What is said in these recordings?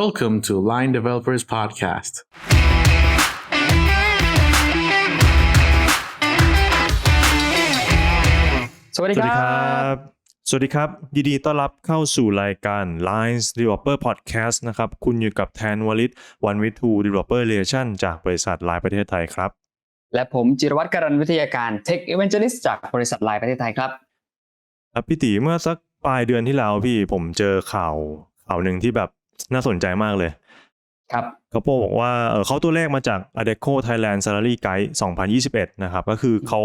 Welcome to Line Developers Podcast. สวัสดีสวัสคดีรัครับบสวัสดีครับ ยินดีต้อนรับเข้าสู่รายการ Lines Developer Podcast นะครับ คุณอยู่กับแทนวลิต One with Two Developer Relation จากบริษัทไลน์ประเทศไทยครับ และผมจิรวัตรการันวิทยาการ Tech Evangelist จากบริษัทไลน์ประเทศไทยครับครับพี่ตีเมื่อสักปลายเดือนที่แล้วพี่ผมเจอข่าวข่าวหนึ่งที่แบบ น่าสนใจมากเลย ครับเขาบอกว่าเออเขาตัวเลขมาจาก Adecco Thailand Salary Guide 2021 นะครับ ก็คือเขา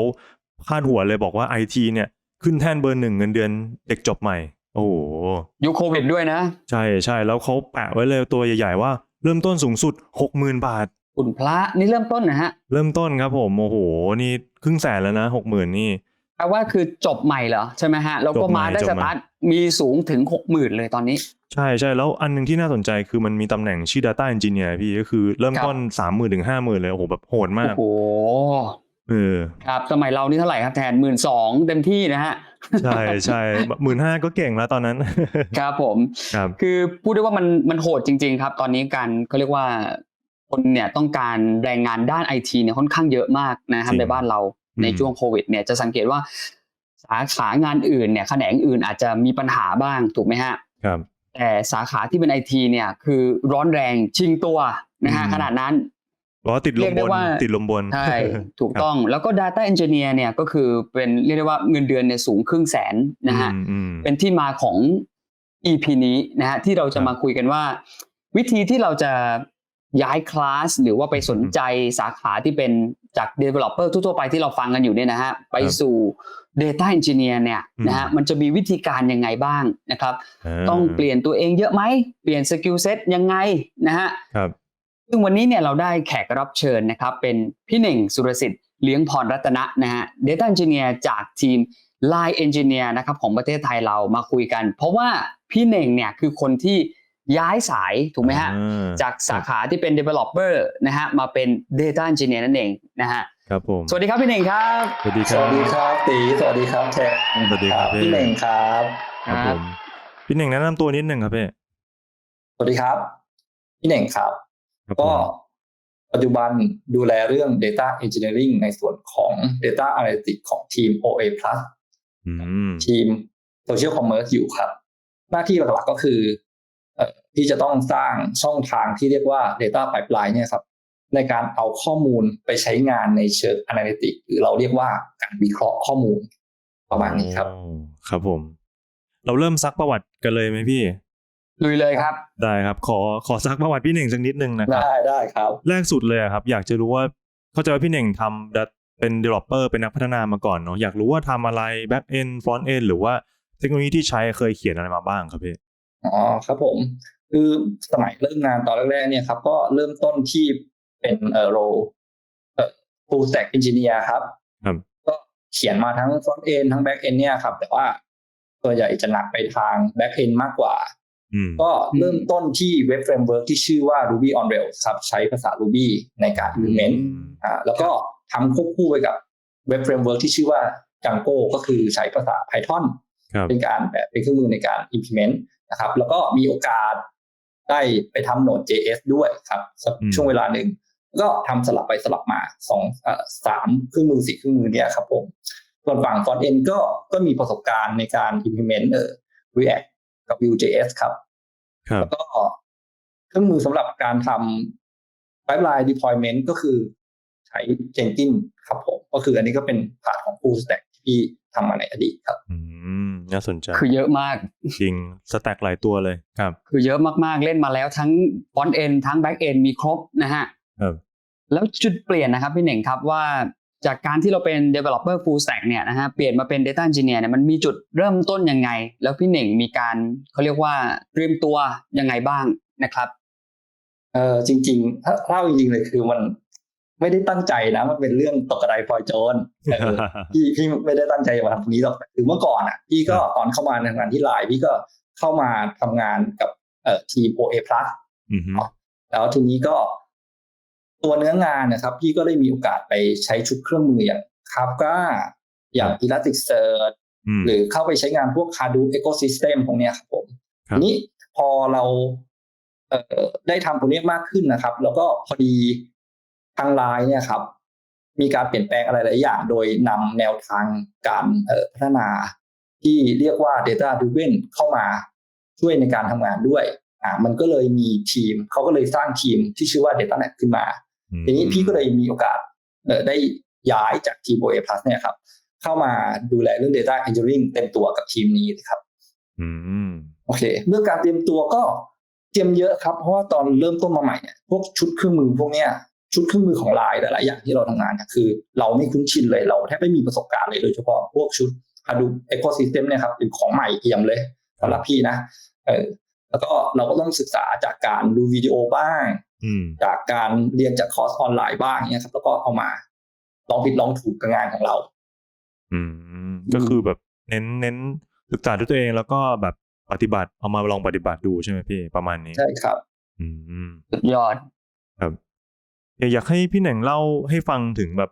พาดหัวเลยบอกว่า IT เนี่ยขึ้นแท่นเบอร์หนึ่งเงินเดือนเด็กจบใหม่ โอ้โหยุคโควิดด้วยนะ ใช่ใช่แล้วเขาแปะไว้เลยตัวใหญ่ ๆ ว่าเริ่มต้นสูงสุด 60,000 บาทอุ่นพระนี่เริ่มต้นนะฮะ เริ่มต้นครับผมโอ้โห นี่ครึ่งแสนแล้วนะ60,000นี่แปลว่าคือจบใหม่เหรอ ใช่ไหมฮะ แล้วก็จบใหม่มาได้จบสใหม่ตาร์ท มีสูงถึง 60,000 เลยตอนนี้ ใช่ใช่แล้วอันหนึงที่น่าสนใจคือมันมีตำแหน่งชื่อ Data Engineer พี่ก็คือเริ่มต้น30,000ถึง50,000เลยโอ้โหแบบโหดมาโอ้กโหเออครับสมัยเรานี่เท่าไหร่ครับแทนหมื่นสองเต็มที่นะฮะใช่ใช่หมื่นห้าก็เก่งแล้วตอนนั้น ครับผมครับคือพูดได้ว่ามันมันโหดจริง ๆ ครับ ตอนนี้การเขาเรียกว่าคนเนี่ยต้องการแรงงานด้านไอทีเนี่ยค่อนข้างเยอะมากนะครับจริงในบ้านเราอืมในช่วงโควิดเนี่ยจะสังเกตว่า สาขางานอื่นเนี่ยแขนงอื่นอาจจะมีปัญหาบ้างถูกไหมฮะครับแต่สาขาที่เป็นไอทีเนี่ยคือร้อนแรงชิงตัวนะฮะอืมขนาดนั้นเพราะว่าติดลเรีมยกได้บนว่าติดลมบนใช่ถูกต้องแล้วก็ Data Engineer เนี่ยก็คือเป็นเรียกได้ว่าเงินเดือนเนี่ยสูงครึ่งแสนนะฮะอืมอืมเป็นที่มาของ EP นี้นะฮะที่เราจะครับมาคุยกันว่า วิธีที่เราจะย้ายคลาสหรือว่าไปสนใจสาขาที่เป็นจาก Developer ทั่วๆไปที่เราฟังกันอยู่เนี่ยนะฮะไปสู่ Data Engineer เนี่ยนะฮะอืมมันจะมีวิธีการยังไงบ้างนะครับาต้องเปลี่ยนตัวเองเยอะไหม เปลี่ยนสกิลเซ็ตยังไงนะฮะครับซึ่งวันนี้เนี่ยเราได้แขกรับเชิญนะครับ เป็นพี่เน่งสุรสิทธิ์เลี้ยงพรรัตนะนะฮะ Data Engineer จากทีม Line Engineer นะครับของประเทศไทยเรามาคุยกัน เพราะว่าพี่เน่งเนี่ยคือคนที่ย้ายสายถูกไหมฮะอ่าจากสาขาที่เป็น Developer นะฮะมาเป็น Data Engineer นั่นเองนะฮะ ครับผม สวัสดีครับพี่เน่งครับ สวัสดีคสรับ วัสดีครับตีสวัสดีครับแทนสวัสดีครับพี่ พี่เน่งครับ ครับผม พี่หนึ่งแนะนำตัวนิดหนึ่งครับพี่สวัสดีครับ พี่เน่งครับ ครับก็ผมปัจจุบันดูแลเรื่อง Data Engineering ในส่วนของ Data Analytics ของทีม OA Plus อืม ทีม Social Commerce อยู่ครับ หน้าที่หลักๆก็คือเอ่อที่จะต้องสร้างช่องทางที่เรียกว่า Data Pipeline เนี่ยครับ ในการเอาข้อมูลไปใช้งานในเชิง Analytics หรือเราเรียกว่าการวิเคราะห์ข้อมูลประมาณนี้ครับอ๋อครับผม เราเริ่มซักประวัติกันเลยไหมพี่ลุยเลยครับ ได้ครับ ขอขอซักประวัติพี่หนึ่งสักนิดนึงนะครับ ได้ได้ครับ แรกสุดเลยอะครับ อยากจะรู้ว่าเข้าใจว่าพี่หนึ่งทำ dat- เป็น developer เป็นนักพัฒนามาก่อนเนาะอยากรู้ว่าทำอะไร back end front end หรือว่าเทคโนโลยีที่ใช้เคยเขียนอะไรมาบ้างครับพี่อ๋อครับผม คือสมัยเริ่มงานตอนแรกๆเนี่ยครับ ก็เริ่มต้นที่ เป็นเอ่อโรเอ่อ full stack engineer ครับครับก็เขียนมาทั้ง front end ทั้ง back end เนี่ยครับ แต่ว่าส่วนใหญ่จะหนักไปทาง back end มากกว่าอืมก็เริ่มต้นที่เว็บ framework ที่ชื่อว่า Ruby on Rails ครับ ใช้ภาษา Ruby ในการ implement อ่าแล้วก็ทำควบคู่ไปกับเว็บ framework ที่ชื่อว่า Django ก็คือใช้ภาษา Python ครับเป็นการแบบเป็นเครื่องมือในการ implement นะครับ แล้วก็มีโอกาสได้ไปทำ Node.js ด้วยครับสักอืมช่วงเวลาหนึ่งแล้ว ก็ทำสลับไปสลับมาสองเอ่อสามเครื่องมือสี่เครื่องมือเนี่ยครับผมส่วนฝั่ง front end ก็ก็มีประสบการณ์ในการ implement เอ่อ React กับ Vue.js ครับครับแล้วก็เครื่องมือสำหรับการทำ pipeline deployment ก็คือใช้ Jenkins ครับผม ก็คืออันนี้ก็เป็นพาร์ทของ full stack ที่พี่ทำมาในอดีตครับ อืม น่าสนใจ คือเยอะมาก จริง สแต็กหลายตัวเลยครับ คือเยอะมากๆ เล่นมาแล้วทั้ง front end ทั้ง back end มีครบนะฮะครับ แล้วจุดเปลี่ยนนะครับพี่เหน่งครับว่าจากการที่เราเป็น developer full stack เนี่ยนะฮะเปลี่ยนมาเป็น data engineer เนี่ยมันมีจุดเริ่มต้นยังไง แล้วพี่เหน่งมีการเขาเรียกว่าเตรียมตัวยังไงบ้างนะครับเออจริงๆถ้าเล่าจริงๆเลยคือมันไม่ได้ตั้งใจนะ มันเป็นเรื่องตกกระไดพลอยโจรเออพี่พี่ไม่ได้ตั้งใจมาทำตรงนี้หรอกแต่คือเมื่อก่อนอะพี่ก็ครับตอนเข้ามาทำงานที่ไลน์พี่ก็เข้ามาทำงานกับเอ่อทีม OA Plus อือฮึแล้วทีนี้ก็ ตัวเนื้องานนะครับ พี่ก็ได้มีโอกาสไปใช้ชุดเครื่องมืออย่าง Kafka อย่าง Elasticsearch อืมหรือเข้าไปใช้งานพวก Hadoop Ecosystem พวกเนี้ยครับผมครับทีนี้พอเราเอ่อได้ทำตรงนี้มากขึ้นนะครับ แล้วก็พอดีทางไลน์เนี่ยครับ มีการเปลี่ยนแปลงอะไรหลายอย่าง โดยนำแนวทางการเอ่อพัฒนาที่เรียกว่า data driven เข้ามาช่วยในการทำงานด้วย อ่ามันก็เลยมีทีม เขาก็เลยสร้างทีมที่ชื่อว่า data net ขึ้นมา ทีนี้พี่ก็เลยมีโอกาสเอ่อได้ย้ายจากทีม OA Plus เนี่ยครับ เข้ามาดูแลเรื่อง data engineering เต็มตัวกับทีมนี้เลยครับอืมโอเค เรื่องการเตรียมตัวก็เตรียมเยอะครับ เพราะว่าตอนเริ่มต้นมาใหม่เนี่ยพวกชุดเครื่องมือพวกเนี้ยชุดเครื่องมือของไลน์หลายๆอย่างที่เราทำงานเนี่ยคือ เราไม่คุ้นชินเลยเราแทบไม่มีประสบการณ์เลยโดยเฉพาะพวกชุด Hadoop Ecosystem เนี่ยครับเป็นของใหม่เอี่ยมเลยสำหรับพี่นะเออแล้วก็เราก็ต้องศึกษาจากการดูวิดีโอบ้างอืม จากการเรียนจากคอร์สออนไลน์บ้างเนี่ยครับ แล้วก็เอามาลองผิดลองถูกกับงานของเรา อืมก็คือแบบเน้นเน้นศึกษาด้วยตัวเองแล้วก็แบบปฏิบัติเอามาลองปฏิบัติดูใช่ไหมพี่ประมาณนี้ ใช่ครับ อืมสุดยอดครับอยากให้พี่เหน่งเล่าให้ฟังถึงแบบ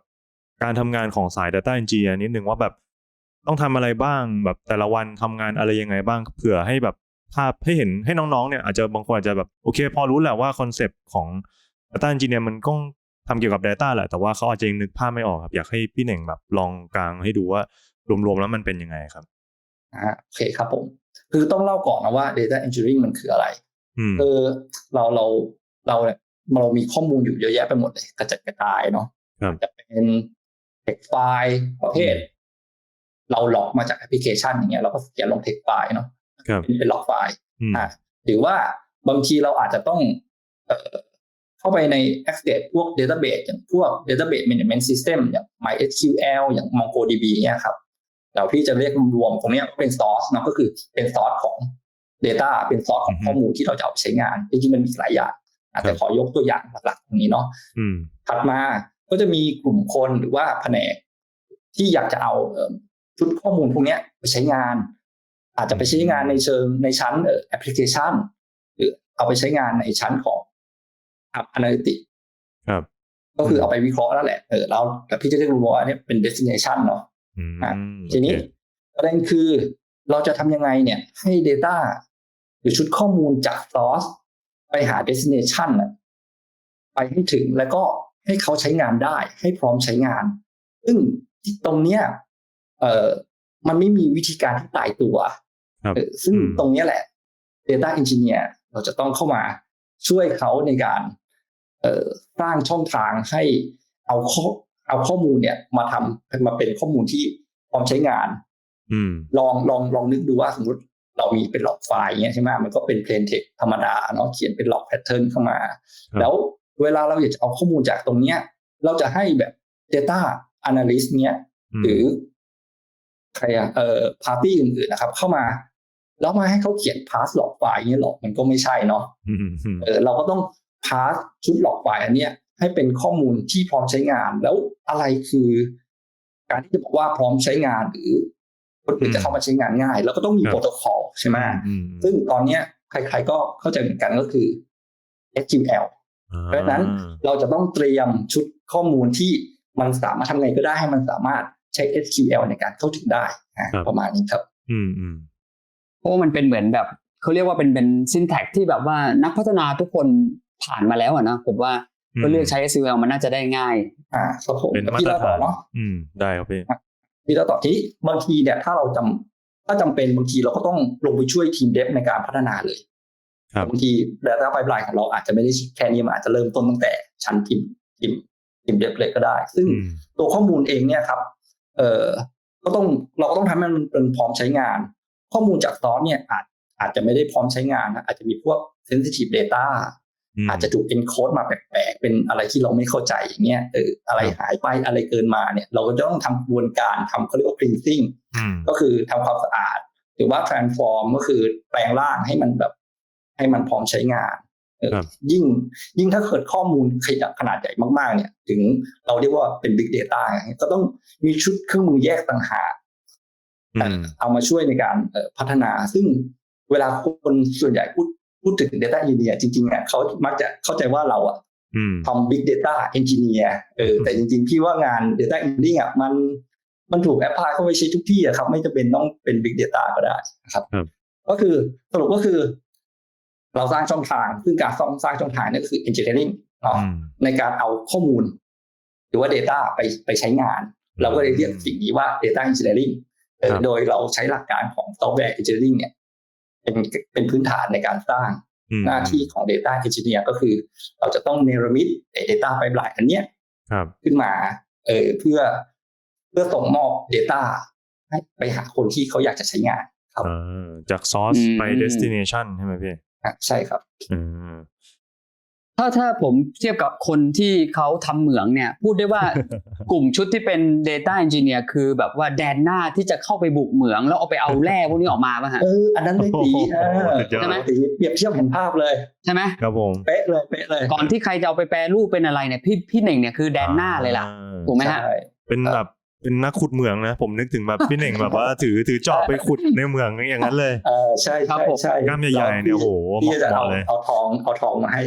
การทำงานของสาย Data Engineer นิดนึงว่าแบบต้องทำอะไรบ้างแบบแต่ละวันทำงานอะไรยังไงบ้างเผื่อให้แบบ ภาพให้เห็นให้น้องๆเนี่ยอาจจะบางคนอาจจะแบบโอเค พอรู้แหละว่าคอนเซปต์ของ Data Engineer มันก็ทำเกี่ยวกับ Data แหละแต่ว่าเขาอาจจะยังนึกภาพไม่ออกครับ อยากให้พี่เหน่งแบบลองกลางให้ดูว่ารวมๆแล้วมันเป็นยังไงครับอ่าโอเคครับผม คือต้องเล่าก่อนนะว่า data engineering มันคืออะไรอืมเออเราเราเราเนี่ยเรามีข้อมูลอยู่เยอะแยะไปหมดเลยกระจัดกระจายเนาะครับจะเป็นเทคไฟล์ประเภท เราหลอกมาจากแอปพลิเคชันอย่างเงี้ยเราก็เขียนลงเทคไฟล์เนาะครับ เป็นเป็นล็อกไฟล์อืมอ่าหรือว่าบางทีเราอาจจะต้องเอ่อเข้าไปใน Access พวก Database อย่างพวก Database Management System อย่าง MySQL อย่าง MongoDB เนี่ยครับแล้วพี่จะเรียกรวมๆตรงเนี้ยเป็น source เนาะก็คือเป็น source ของ Data เป็น source ของอือฮึข้อมูลที่เราจะเอาไปใช้งานจริงๆมันมีหลายอย่างอะแต่ครับขอยกตัวอย่างหลักๆตรงนี้เนาะอืมถัดมาก็จะมีกลุ่มคนหรือว่าแผนกที่อยากจะเอาเอิ่มชุดข้อมูลพวกเนี้ยไปใช้งาน อาจจะไปใช้งานในเชิงในชั้นแอปพลิเคชัน หรือเอาไปใช้งานในชั้นของอัพ Analytics ครับ ก็คือเอาไปวิเคราะห์แล้วแหละเออแล้วแต่พี่จะเรียกรู้ว่าเนี่ยเป็น destination เนาะอืมอะโอเคทีนี้ประเด็นคือเราจะทำยังไงเนี่ย ให้ Data หรือชุดข้อมูลจาก source ไปหา destination น่ะไปให้ถึงแล้วก็ให้เขาใช้งานได้ ให้พร้อมใช้งาน ซึ่งตรงเนี้ยเอ่อมันไม่มีวิธีการที่ตายตัวครับเออ ซึ่งอืมตรงเนี้ยแหละ Data Engineer เราจะต้องเข้ามาช่วยเขาในการเอ่อสร้างช่องทางให้เอาข้อเอาข้อมูลเนี่ย มาทำมาเป็นข้อมูลที่พร้อมใช้งานอืมลองลองลองนึกดูว่าสมมติเรามีเป็นหลอกไฟล์เงี้ยใช่ไหมมันก็เป็นเพลนเทคธรรมดาเนาะเขียนเป็นหลอกแพทเทิร์นเข้ามาครับแล้วเวลาเราอยากจะเอาข้อมูลจากตรงเนี้ย เราจะให้แบบ Data Analyst เนี้ยอืมหรือใครอะเอ่อพาร์ตี้อื่นๆนะครับ เข้ามา แล้วมาให้เขาเขียนพาสหลอกไฟล์เงี้ยหรอกมันก็ไม่ใช่เนาะอืมอืมเออเราก็ต้องพาสชุดหลอกไฟล์อันเนี้ยให้เป็นข้อมูลที่พร้อมใช้งาน แล้วอะไรคือ การที่จะบอกว่าพร้อมใช้งานหรือคนอื่นจะเข้ามาใช้งานง่าย แล้วก็ต้องมีโปรโตคอลใช่ไหมอืมซึ่งตอนเนี้ยใคร ๆ ก็เข้าใจเหมือนกันก็คือ SQL เพราะฉะนั้นเราจะต้องเตรียมชุดข้อมูลที่มันสามารถทำไงก็ได้ให้มันสามารถใช้ SQL ในการเข้าถึงได้อะประมาณนี้ครับ อืมอืม เพราะว่ามันเป็นเหมือนแบบเขาเรียกว่าเป็นเป็นซินแท็กที่แบบว่านักพัฒนาทุกคนผ่านมาแล้วอะนะผมว่าก็เลือกใช้ SQL มันน่าจะได้ง่าย อ่าครับผมเป็นมาพี่ตรเราต่ฐาอนเนาะอืมได้ครับพี่พี่เราต่อทีนี้บางทีเนี่ยถ้าเราจำถ้าจำเป็นบางทีเราก็ต้องลงไปช่วยทีมเดฟในการพัฒนาเลยครับบางที Data Pipeline ของเราอาจจะไม่ได้แค่นี้มันอาจจะเริ่มต้นตั้งแต่ชั้นทีมทีมทีมเดฟเลยก็ได้ ซึ่งอืมตัวข้อมูลเองเนี่ยครับ เอ่อก็ต้องเราก็ต้องทำให้มันเป็นพร้อมใช้งาน ข้อมูลจากซอสเนี่ยอาจอาจจะไม่ได้พร้อมใช้งานนะอาจจะมีพวก sensitive data มอาจจะถูก encode มาแปลกๆ เป็นอะไรที่เราไม่เข้าใจอย่างเงี้ยเอออะไรครับหายไปอะไรเกินมาเนี่ย เราก็จะต้องทำกระบวนการทำเขาเรียกว่า cleansing อืมก็คือทำความสะอาด หรือว่า transform ก็คือแปลงร่างให้มันแบบ ให้มันพร้อมใช้งานเออครับยิ่งยิ่งถ้าเกิดข้อมูลขยะขนาดใหญ่มากๆ เนี่ย ถึงเราเรียกว่าเป็น big data อย่างเงี้ยก็ต้องมีชุดเครื่องมือแยกต่างหากอืม เอามาช่วยในการเอ่อพัฒนา ซึ่งเวลาคนส่วนใหญ่พูดพูดถึง data engineer จริงๆอะเขามักจะเข้าใจว่าเราอะอืมทำ big data engineer เออแต่จริงๆ พี่ว่างาน data engineering อะมันมันถูกแอพพลายเข้าไปใช้ทุกที่อะครับไม่จำเป็นต้องเป็น big data ก็ได้นะครับครับก็คือสรุปก็คือ เราสร้างช่องทาง ซึ่งการสร้างสร้างช่องทางเนี่ยก็คือ engineering เนาะอืมในการเอาข้อมูล หรือว่า Data ไปไปใช้งาน เราก็เลยเรียกสิ่งนี้ว่า Data Engineering เอ่อครับ โดยเราใช้หลักการของ Software Engineering เนี่ยเป็นเป็นพื้นฐานในการสร้างอืมหน้าที่ของ Data Engineer ก็คือ เราจะต้องเนรมิตไอ้ Data Pipeline อันเนี้ยครับขึ้นมาเออเพื่อเพื่อส่งมอบ Data ให้ไปหาคนที่เขาอยากจะใช้งาน ครับอ่าจาก source อืมไป destination ใช่ไหมพี่อะใช่ครับอืม ถ้าถ้าผมเทียบกับคนที่เขาทำเหมืองเนี่ย พูดได้ว่ากลุ่มชุดที่เป็น Data Engineer คือแบบว่าแดนหน้าที่จะเข้าไปบุกเหมือง แล้วเอาไปเอาแร่พวกนี้ออกมาป่ะฮะเอออันนั้นเลยตีเออสุดยอดใช่ไหมตีเปรียบเทียบเห็นภาพเลยใช่ไหมครับผมเป๊ะเลยเป๊ะเลย ก่อนที่ใครจะเอาไปแปรรูปเป็นอะไรเนี่ยพี่พี่เหน่งเนี่ยคือแดนหน้าเลยล่ะอ่าถูกไหมฮะใช่เป็นแบบเป็นนักขุดเหมืองนะ ผมนึกถึงแบบพี่เน่งแบบว่าถือถือจอบไปขุดในเหมืองอย่างนั้นเลยเออใช่ครับใช่ผมใช่กล้ามใหญ่ๆเนี่ยโอ้โหพี่จะเหมาะเอาเลยเอาทองเอาทองมาให้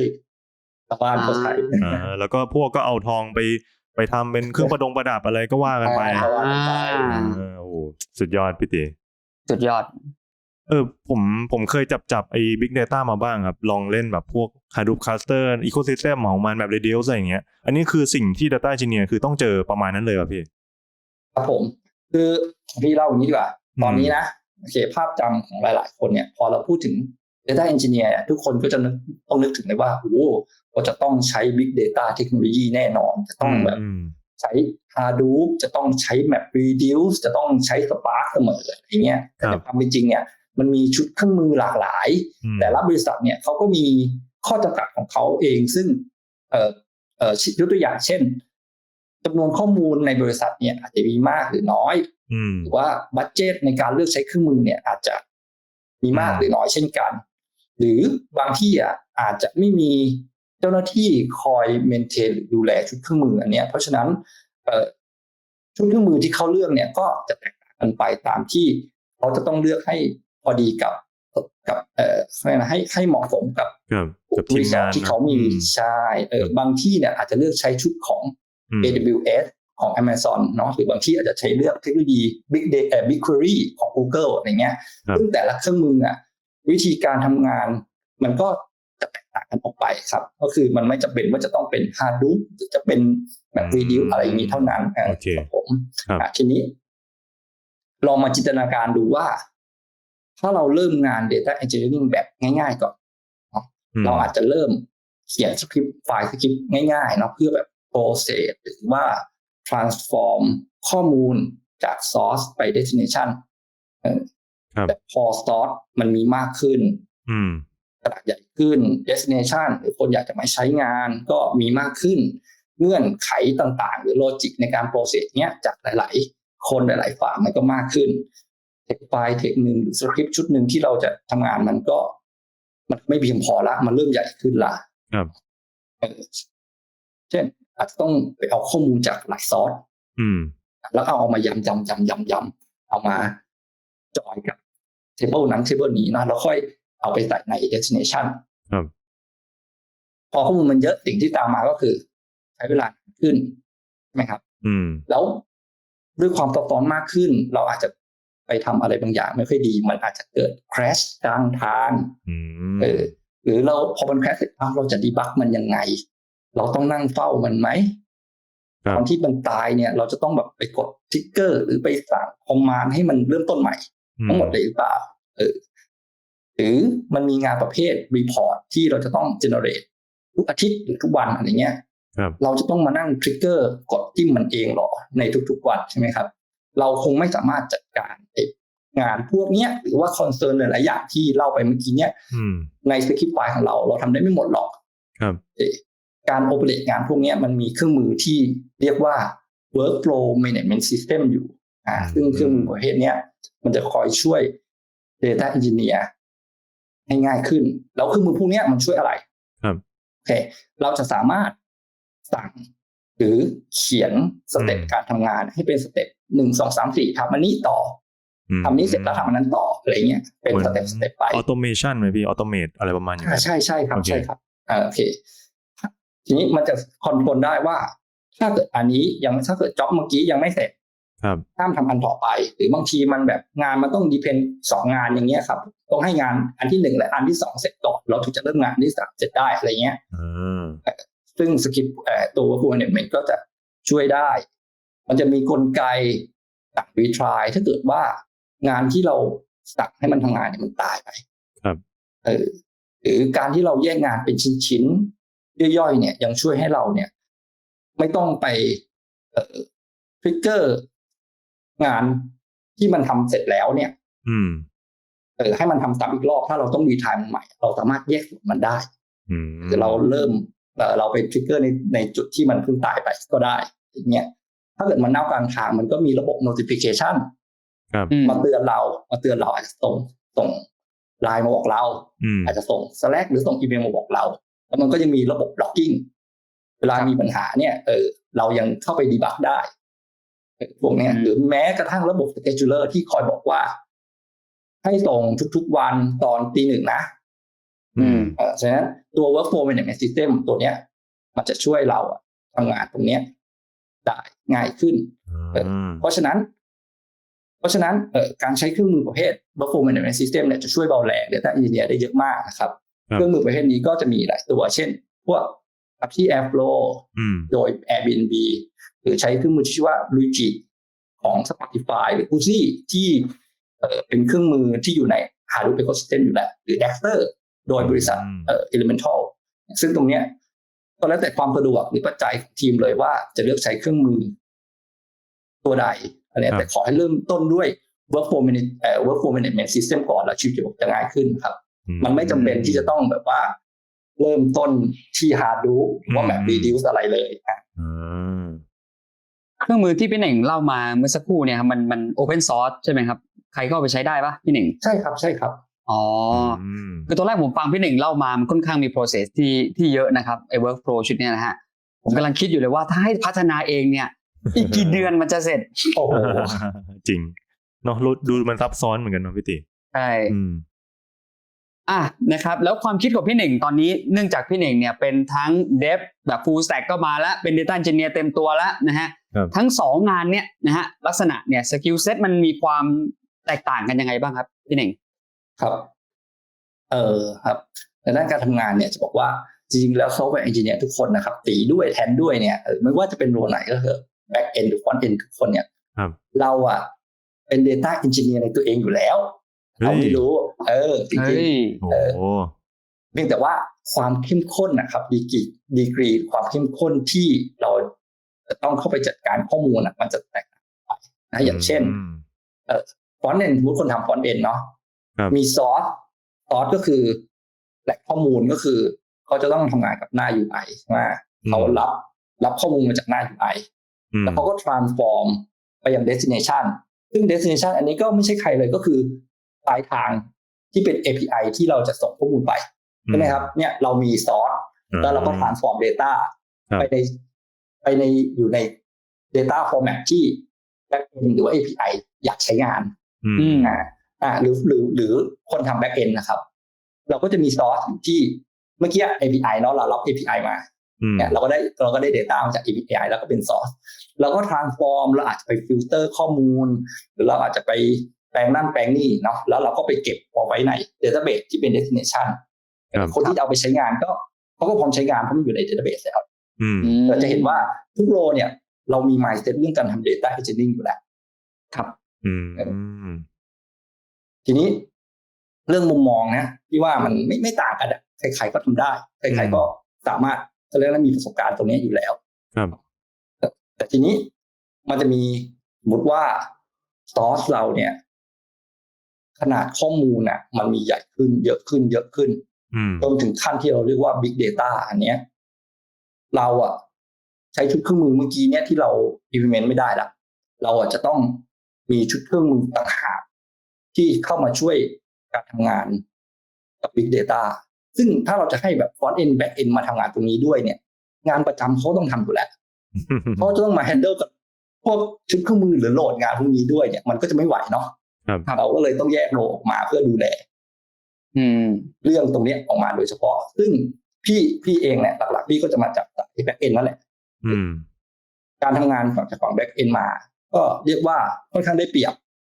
ชาวบ้านเขาใช้อ่าแล้วก็พวกก็เอาทองไปไปทำเป็นเครื่องประดงประดับอะไรก็ว่ากันไปอ่าว่ากันไปอ่าเออโอ้โหสุดยอดพี่ตีสุดยอด เออผมผมเคยจับจับไอ้ Big Data มาบ้างครับ ลองเล่นแบบพวก Hadoop Cluster Ecosystem ของมันแบบ Redis อะไรอย่างเงี้ย อันนี้คือสิ่งที่ Data Engineer คือต้องเจอประมาณนั้นเลยป่ะพี่ ครับผม คือพี่เล่าอย่างนี้ดีกว่าอืมตอนนี้นะโอเคภาพจำของหลาย ๆ คนเนี่ย พอเราพูดถึง Data Engineer เนี่ยทุกคนก็จะนึกต้องนึกถึงเลยว่าโอ้โหเราจะต้องใช้ Big Data เทคโนโลยีแน่นอน จะต้องแบบอืมใช้ Hadoop จะต้องใช้ MapReduce จะต้องใช้ Spark เสมออะไรเงี้ยแต่ครัในบความเป็นจริงเนี่ยมันมีชุดเครื่องมือหลากหลายอืมแต่ละบริษัทเนี่ยเขาก็มีข้อจำกัดของเขาเองซึ่งเอ่อเอ่อยกตัวอย่างเช่นจำนวนข้อมูลในบริษัทเนี่ยอาจจะมีมากหรือน้อยอืมหรือว่าบัตเจตในการเลือกใช้เครื่องมือเนี่ยอาจจะมีมากอืมหรือน้อยเช่นกัน หรือบางที่อะอาจจะไม่มีเจ้าหน้าที่คอยเมนเทนดูแลชุดเครื่องมืออันเนี้ยเพราะฉะนั้นเอ่อชุดเครื่องมือที่เขาเลือกเนี่ยก็จะแตกต่างกันไปตามที่เขาจะต้องเลือกให้พอดีกับกับเอ่ออะไรนะให้ให้เหมาะสมกับครับกับทีมรีสอร์งาทนที่เขามีอืใช่เออบางที่เนี่ยอาจจะเลือกใช้ชุดของอืม AWS ของ Amazon เนาะหรือบางที่อาจจะใช้เลือกเทคโนโลยี Big Data เอ่อ BigQuery ของ Google อะไรเงี้ยครับซึ่งแต่ละเครื่องมืออะ วิธีการทำงาน มันก็จะแตกต่างกันออกไปครับ ก็คือมันไม่จำเป็นว่าจะต้องเป็น Hadoop หรือจะเป็นแบบ Reduce อะไรอย่างนี้เท่านั้นโอเคครับผมครับอะทีนี้ ลองมาจินตนาการดูว่า ถ้าเราเริ่มงาน Data Engineering แบบง่าย ๆ ก่อนอืมเราอาจจะเริ่มเขียนสคริปต์ไฟล์สคริปต์ง่ายๆเนาะเพื่อแบบ process หรือว่า transform ข้อมูลจาก source ไป destination เออครับแต่พอ source มันมีมากขึ้นอืมขนาดใหญ่ขึ้น destination หรือคนอยากจะมาใช้งานก็มีมากขึ้น เงื่อนไขต่างๆ หรือโลจิกในการ process เนี้ยจากหลาย ๆ คนหลาย ๆฝ่ายมันก็มากขึ้นเทคไฟล์เทคหนึ่งหรือสคริปต์ชุดหนึ่งที่เราจะทำงานมันก็ มันไม่เพียงพอละ มันเริ่มใหญ่ขึ้นละครับเออเช่น อาจจะต้องไปเอาข้อมูลจากหลายซอสอืมแล้วเอามายำยำยำยำยำเอามา จอยกับเทเบิลนั้นเทเบิลนี้นะแล้วค่อยเอาไปใส่ใน destination ครับพอข้อมูลมันเยอะสิ่งที่ตามมาก็คือ ใช้เวลาขึ้นใช่ไหมครับ อืม แล้วด้วยความซับซ้อนมากขึ้น เราอาจจะไปทำอะไรบางอย่างไม่ค่อยดี มันอาจจะเกิด crash กลางทางอืมเออหรือเราพอมัน crash เสร็จอ้าวเราจะดีบักมันยังไง เราต้องนั่งเฝ้ามันไหมครับตอนที่มันตายเนี่ย เราจะต้องแบบไปกดทริกเกอร์ หรือไปสั่งคอมมานด์ให้มันเริ่มต้นใหม่ ทั้งหมดเลยหรือเปล่าเออหรือมันมีงานประเภทรีพอร์ตที่เราจะต้องเจเนเรตทุกอาทิตย์หรือทุกวันอะไรเงี้ยครับเราจะต้องมานั่งทริกเกอร์กดจิ้มมันเองหรอในทุกๆวันใช่ไหมครับ เราคงไม่สามารถจัดการไอ้งานพวกเนี้ยหรือว่าคอนเซิร์นหลายๆอย่างที่เล่าไปเมื่อกี้เนี้ยอืมในสคริปต์ไฟล์ของเรา เราทำได้ไม่หมดหรอกครับเอ่อการโอเปเรตงานพวกเนี้ยมันมีเครื่องมือที่เรียกว่า workflow management system อยู่อ่าซึ่งเครื่องมือประเภทเนี้ย มันจะคอยช่วย data engineer ให้ง่ายขึ้น แล้วเครื่องมือพวกเนี้ยมันช่วยอะไรครับโอเค เราจะสามารถสั่งหรือเขียนสเต็ปอืมการทำงานให้เป็นสเต็ปหนึ่งสองสามสี่ทำอันนี้ต่ออืมทำนี้เสร็จแล้วทำอันนั้นต่ออะไรเงี้ยเป็นสเต็ปสเต็ปไปออโตเมชันไหมพี่ออโตเมตอะไรประมาณอย่างอ่านั้นใช่ใช่ครับโอเคใช่ครับอ่าโอเค ทีนี้มันจะคอนโทรลได้ว่า ถ้าเกิดอันนี้ยังถ้าเกิดจ็อบเมื่อกี้ยังไม่เสร็จ ครับห้ามทำอันต่อไป หรือบางทีมันแบบงานมันต้องดีเพนสองงานอย่างเงี้ยครับต้องให้งานอันที่หนึ่งและอันที่สองเสร็จก่อนเราถึงจะเริ่มงานอันที่สามเสร็จได้อะไรเงี้ยอ่าซึ่งสคริปต์เอ่อตัว workflow management ก็จะช่วยได้ มันจะมีกลไกสั่งรีทรายถ้าเกิดว่างานที่เราสั่งให้มันทำงานเนี่ยมันตายไปครับเออหรือการที่เราแยกงานเป็นชิ้นๆย่อยๆเนี่ยยังช่วยให้เราเนี่ย ไม่ต้องไปเอ่อทริกเกอร์ งานที่มันทำเสร็จแล้วเนี่ย อืมเออให้มันทำซ้ำอีกรอบถ้าเราต้องรีทายมันใหม่ เราสามารถแยกส่วนมันได้อืมหรือเราเริ่มเอ่อเราไปทริกเกอร์ในในจุดที่มันเพิ่งตายไปก็ได้อย่างเงี้ยถ้าเกิดมันเน่ากลางทางมันก็มีระบบ notification ครับอืมมาเตือนเรามาเตือนเราอาจจะส่งส่งไลน์มาบอกเราอืมอาจจะส่ง Slack หรือส่งอีเมลมาบอกเรา แล้วมันก็จะมีระบบ logging เวลามีปัญหาเนี่ย เออ เรายังเข้าไปดีบักได้เออ พวกเนี้ยอืมหรือแม้กระทั่งระบบ scheduler ที่คอยบอกว่า ให้ส่งทุกๆวันตอนตีหนึ่งนะอืมเออฉะนั้นตัว workflow management system ตัวเนี้ย มันจะช่วยเราอะทำงานตรงเนี้ยได้ง่ายขึ้นอืมเพราะฉะนั้น เพราะฉะนั้นเอ่อการใช้เครื่องมือประเภท workflow management system เนี่ยจะช่วยเบาแรง data engineer ได้เยอะมากนะครับครับเครื่องมือประเภทนี้ก็จะมีหลายตัว เช่น พวก Apache Airflow อืมโดย Airbnb หรือใช้เครื่องมือที่ชื่อว่า Luigi ของ Spotify หรือ Uzi ที่เอ่อเป็นเครื่องมือที่อยู่ใน Hadoop ecosystem อยู่แล้วหรือ Dexter โดยบริษัทอืมเอ่อ Elemental ซึ่งตรงเนี้ยก็แล้วแต่ความสะดวกหรือปัจจัยของทีมเลยว่าจะเลือกใช้เครื่องมือ ตัวใดอะไรครับแต่ขอให้เริ่มต้นด้วย workflow manage เอ่อ workflow management system ก่อนแล้วชีวิตจะง่ายขึ้นครับ มันไม่จำเป็นที่จะต้องแบบว่า เริ่มต้นที่ Hadoop หรือว่าแบบอืม reduce อะไรเลยอะอ่าเค รื่องมือที่พี่เหน่งเล่ามาเมื่อสักครู่เนี่ยครับมันมันโอเพนซอร์สใช่ไหมครับ ใครก็เอาไปใช้ได้ปะพี่เหน่งใช่ครับใช่ครับอ๋ออมคือตอนแรกผมฟังพี่เหน่งเล่ามามันค่อนข้างมี process ที่ที่เยอะนะครับไอ้ workflow ชุดเนี้ยนะฮะผมกำลังคิดอยู่เลยว่าถ้าให้พัฒนาเองเนี่ย อีกกี่เดือนมันจะเสร็จโอ้โหจริงเนาะรู้ดูมันซับซ้อนเหมือนกันเนาะพี่ติใช่ อืมอะนะครับแล้วความคิดของพี่เหน่งตอนนี้เนื่องจากพี่เหน่งเนี่ยเป็นทั้ง dev แบบ full stack ก็มาแล้วเป็น data engineer เต็มตัวแล้วนะฮะครับทั้งสองงานเนี่ยนะฮะลักษณะเนี่ย skill set มันมีความแตกต่างกันยังไงบ้างครับ พี่เหน่งครับ เออครับในด้านการทำงานเนี่ยจะบอกว่าจริงๆแล้ว software engineer ทุกคนนะครับ ตีด้วยแทนด้วยเนี่ยเออไม่ว่าจะเป็นโรไหนก็เถอะ back end หรือ front end ทุกคนเนี่ยครับเราอะเป็น data engineer ในตัวเองอยู่แล้ว เฮ้ยเราไม่รู้ เออจริเฮ้งยโอ้เออโหๆเพียงแต่ว่าความเข้มข้นนะครับดีกรีดีกรีความเข้มข้นที่เราจะต้องเข้าไปจัดการข้อมูลอะมันจะแตกต่างไปนะอย่างเช่นฟอนต์เอนสมมติคนทำฟอนต์เอนเนาะครับมีซอสซอสก็คือแหล่งข้อมูลก็คือเขาจะต้องทำงานกับหน้า UI ใช่ไหมอืมเขารับรับข้อมูลมาจากหน้า UI อืมแล้วเขาก็ transform ไปยัง destination ซึ่ง destination อันนี้ก็ไม่ใช่ใครเลยก็คือป ลายทางที่เป็น API ที่เราจะส่งข้อมูลไปใช่ไหมครับ เนี่ยเรามีซอสแล้วเราก็ transform data ครับไปในไปในอยู่ใน data format ที่ backend หรือว่า API อยากใช้งานอืมอืมอ่าอ่าหรือหรือหรือคนทำ backend นะครับ เราก็จะมีซอสที่เมื่อกี้ API เนาะเรารับ API มาอืมเนี่ยเราก็ได้เราก็ได้ Data มาจาก API แล้วก็เป็นซอสเราก็ transform เราอาจจะไปฟิลเตอร์ข้อมูล หรือเราอาจจะไป แปลงนั่นแปลงนี่เนาะแล้วเราก็ไปเก็บเอาไว้ใน database ที่เป็น destination ครับคนที่จะเอาไปใช้งานก็เขาก็พร้อมใช้งานเพราะมันอยู่ใน database แล้วอืมเราจะเห็นว่าทุกโรเนี่ยเรามี mindset เรื่องการทำ data engineering อยู่แล้ว ครับอืมทีนี้เรื่องมุมมองนะที่ว่ามันไม่ไม่ต่างกันอะใครๆก็ทำได้ใครๆก็สามารถเขาเรียกว่ามีประสบการณ์ตรงนี้อยู่แล้ว ครับ แต่ทีนี้มันจะมีสมมติว่าซอสเราเนี่ย ขนาดข้อมูลน่ะมันมีใหญ่ขึ้นเยอะขึ้นเยอะขึ้นอืมจนถึงขั้นที่เราเรียกว่า Big Data อันเนี้ย เราอะใช้ชุดเครื่องมือเมื่อกี้เนี่ยที่เรา implement ไม่ได้ละเราอะจะต้องมีชุดเครื่องมือต่างหากที่เข้ามาช่วยการทำงานกับ Big Data ซึ่งถ้าเราจะให้แบบ front end back end มาทำงานตรงนี้ด้วยเนี่ย งานประจำเขาต้องทำอยู่แล้วเขาจะต้องมา handle กับพวกชุดเครื่องมือหรือโหลดงานพวกนี้ด้วยเนี่ยมันก็จะไม่ไหวเนาะครับ เราก็เลยต้องแยกโรออกมาเพื่อดูแลอืมเรื่องตรงเนี้ยออกมาโดยเฉพาะ ซึ่งพี่พี่เองเนี่ยหลักๆ พี่ก็จะมาจากสายแบ็กเอนนั่นแหละอืมการทำงานฝั่งจากฝั่งแบ็กเอนมา ก็เรียกว่าค่อนข้างได้เปรียบ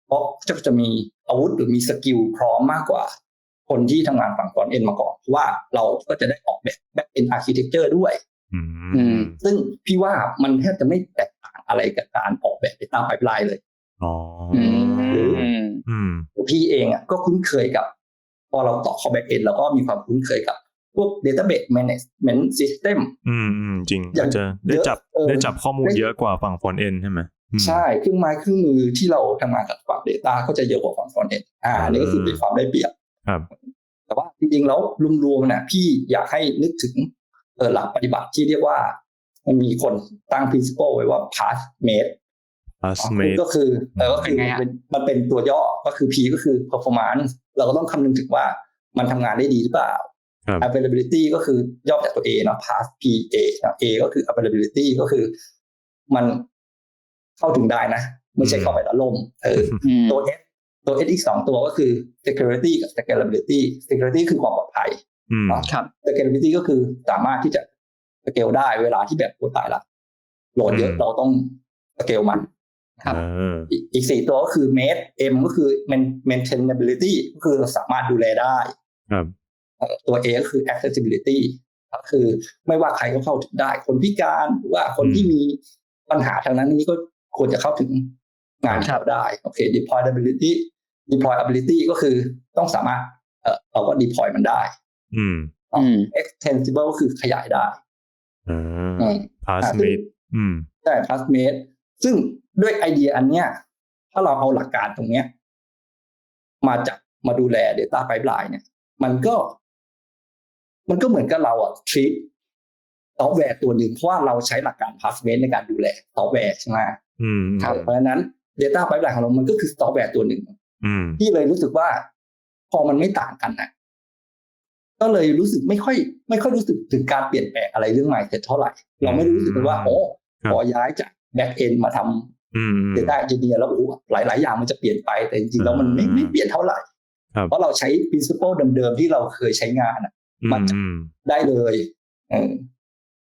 เพราะจะจะมีอาวุธหรือมีสกิลพร้อมมากกว่า คนที่ทำงานฝั่งฟอนเอ็นมาก่อนเพราะว่าเราก็จะได้ออกแบบแบ็กเอนอาร์เคเต็กเจอร์ด้วยอือืมมซึ่งพี่ว่ามันแทบจะไม่แตกต่างอะไรกับการออกแบบ Data Pipeline เลยอ๋ออื มอืมพี่เองอะก็คุ้นเคยกับ พอเราต่อเข้า back end แล้วก็มีความคุ้นเคยกับ พวก database management system อืมอืมจริงอย่างอาจจะได้จับเยอะเออได้จับข้อมูลเยอะกว่าฝั่งฟอนเอ็นใช่ไหมอืมใช่เครื่องไม้เครื่องมือที่เราทำงานกับฝั่ง Data ก็จะเยอะกว่าฝั่ง front end อ่าอันนี่ก็คือเป็นความได้เปรียบครับ แต่ว่าจริงๆแล้วรวมๆนะพี่อยากให้นึกถึงเออหลักปฏิบัติที่เรียกว่ามันมีคนตั้ง principle ไว้ว่า path made pass mate ก็คือเออก็คือเป็นไงฮะเป็นมันเป็นตัวย่อก็คือ P ก็คือ performance เราก็ต้องคำนึงถึงว่ามันทำงานได้ดีหรือเปล่าครับ availability ก็คือย่อจากตัว A เนาะ pass P A นะ A ก็คือ availability ก็คือ มันเข้าถึงได้นะ ไม่ใช่เข้าไปแล้วล่มเอออืมตัว S ตัว S อีกสองตัวก็คือ security กับ scalability security คือความปลอดภัยอืมครับ scalability ก็คือสามารถที่จะ scale ได้เวลาที่แบบโอ้ตายละโหลดเยอะอืมเราต้อง scale มัน ครับเอออีกอีกสี่ตัวก็คือ mate M ก็คือ main- maintainability ก็คือสามารถดูแลได้ครับเอ่อตัว A ก็คือ accessibility ก็คือไม่ว่าใครก็เข้าถึงได้ คนพิการหรือว่าคนที่มีปัญหาทางนั้นนี้ก็ควรจะเข้าถึงงานครับเราได้โอเค deployability deployability ก็คือต้องสามารถเออเราก็ deploy มันได้ อืมอืม extensible ก็คือขยายได้เอออืม pass อ่า mate อืมใช่ plasmate ซึ่ง ด้วยไอเดียอันเนี้ย ถ้าเราเอาหลักการตรงเนี้ย มาจับมาดูแล Data Pipeline เนี่ย มันก็ มันก็เหมือนกับเราอะ treat ซอฟต์แวร์ตัวหนึ่งเพราะว่าเราใช้หลักการ plasmate ในการดูแลซอฟต์แวร์ใช่ไหมอืมครับเพราะฉะนั้น Data Pipeline ของเรา มันก็คือซอฟต์แวร์ตัวหนึ่งอืมที่เลยรู้สึกว่า พอมันไม่ต่างกันนะก็เลยรู้สึกไม่ค่อย ไม่ค่อยรู้สึกถึงการเปลี่ยนแปลงอะไรเรื่อง mindset เท่าไหร่ เราไม่รู้สึกเลยว่าโอ้พอย้ายจาก back end มาทำอืม Data Engineer แล้วโอ้โหหลายๆอย่างมันจะเปลี่ยนไปแต่จริงๆแล้วมันไม่อืมไม่เปลี่ยนเท่าไหร่ครับเพราะเราใช้ principle เดิมๆที่เราเคยใช้งานอะอืมันมจะอืมได้เลยเออ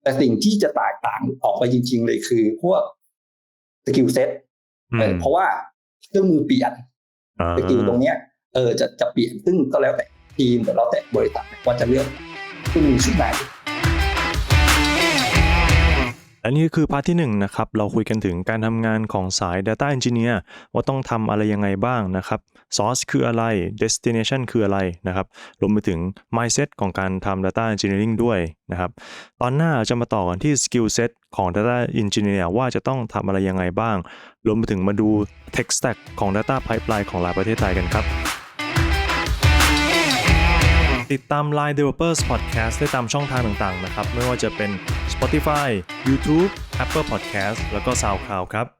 แต่สิ่งที่จะแตกต่างออกไปจริง ๆ เลยคือพวกสกิลเซ็ตอืมเพราะว่าเครื่องมือเปลี่ยนอ่าสกิลตรงเนี้ยเออจะจะเปลี่ยนซึ่งก็แล้วแต่ทีมแต่แล้วแต่บริษัทว่าจะเลือกเครื่องมือชุดไหน และนี่คือพาร์ทที่หนึ่งนะครับ เราคุยกันถึงการทำงานของสาย Data Engineer ว่าต้องทำอะไรยังไงบ้างนะครับ Source คืออะไร Destination คืออะไรนะครับ รวมไปถึง Mindset ของการทำ Data Engineering ด้วยนะครับ ตอนหน้าจะมาต่อกันที่ Skill Set ของ Data Engineer ว่าจะต้องทำอะไรยังไงบ้าง รวมไปถึงมาดู Tech Stack ของ Data Pipeline ของหลายประเทศไทยกันครับ ติดตาม Line Developers Podcast ได้ตามช่องทางต่างๆนะครับ ไม่ว่าจะเป็น Spotify, YouTube, Apple Podcast แล้วก็ SoundCloud ครับ